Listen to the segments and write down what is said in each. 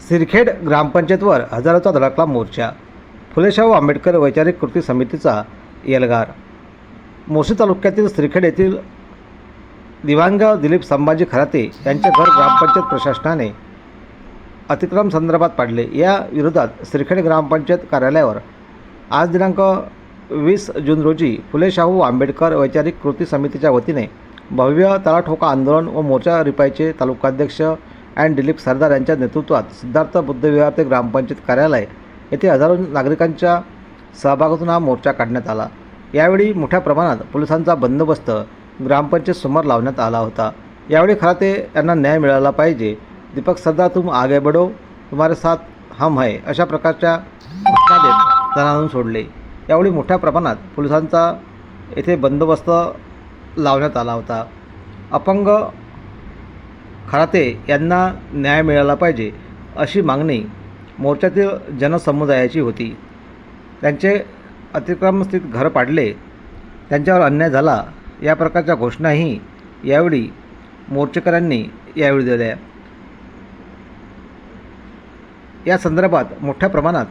सिरखेड ग्रामपंचायतवर हजारोचा धडकला मोर्चा. फुलेशाहू आंबेडकर वैचारिक कृती समितीचा एल्गार मोशी तालुक्यातील सिरखेड येथील दिवांग दिलीप संभाजी खराते यांचे घर ग्रामपंचायत प्रशासनाने अतिक्रम संदर्भात पाडले. या विरोधात सिरखेड ग्रामपंचायत कार्यालयावर आज दिनांक वीस जून रोजी फुलेशाहू आंबेडकर वैचारिक कृती समितीच्या वतीने भव्य तळाठोका आंदोलन व मोर्चा रिपाईचे तालुकाध्यक्ष अँड दिलीप सरदार यांच्या नेतृत्वात सिद्धार्थ बुद्धविहार ते ग्रामपंचायत कार्यालय येथे हजारो नागरिकांच्या सहभागातून हा मोर्चा काढण्यात आला. यावेळी मोठ्या प्रमाणात पोलिसांचा बंदोबस्त ग्रामपंचायत समोर लावण्यात आला होता. यावेळी खराते यांना न्याय मिळाला पाहिजे. दीपक सरदार तुम आगे बढो तुम्हारे साथ हम है अशा प्रकारच्या घटना देत जणांना सोडले. यावेळी मोठ्या प्रमाणात पोलिसांचा येथे बंदोबस्त लावण्यात आला होता. अपंग खराते यांना न्याय मिळाला पाहिजे अशी मागणी मोर्चातील जनसमुदायाची होती. त्यांचे अतिक्रमस्थित घर पाडले त्यांच्यावर अन्याय झाला या प्रकारच्या घोषणाही यावेळी मोर्चेकऱ्यांनी यावेळी दिल्या. या संदर्भात मोठ्या प्रमाणात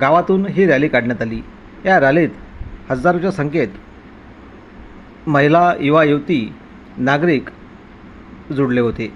गावातून ही रॅली काढण्यात आली. या रॅलीत हजारोच्या संख्येत महिला युवा युवती नागरिक जुडले होते.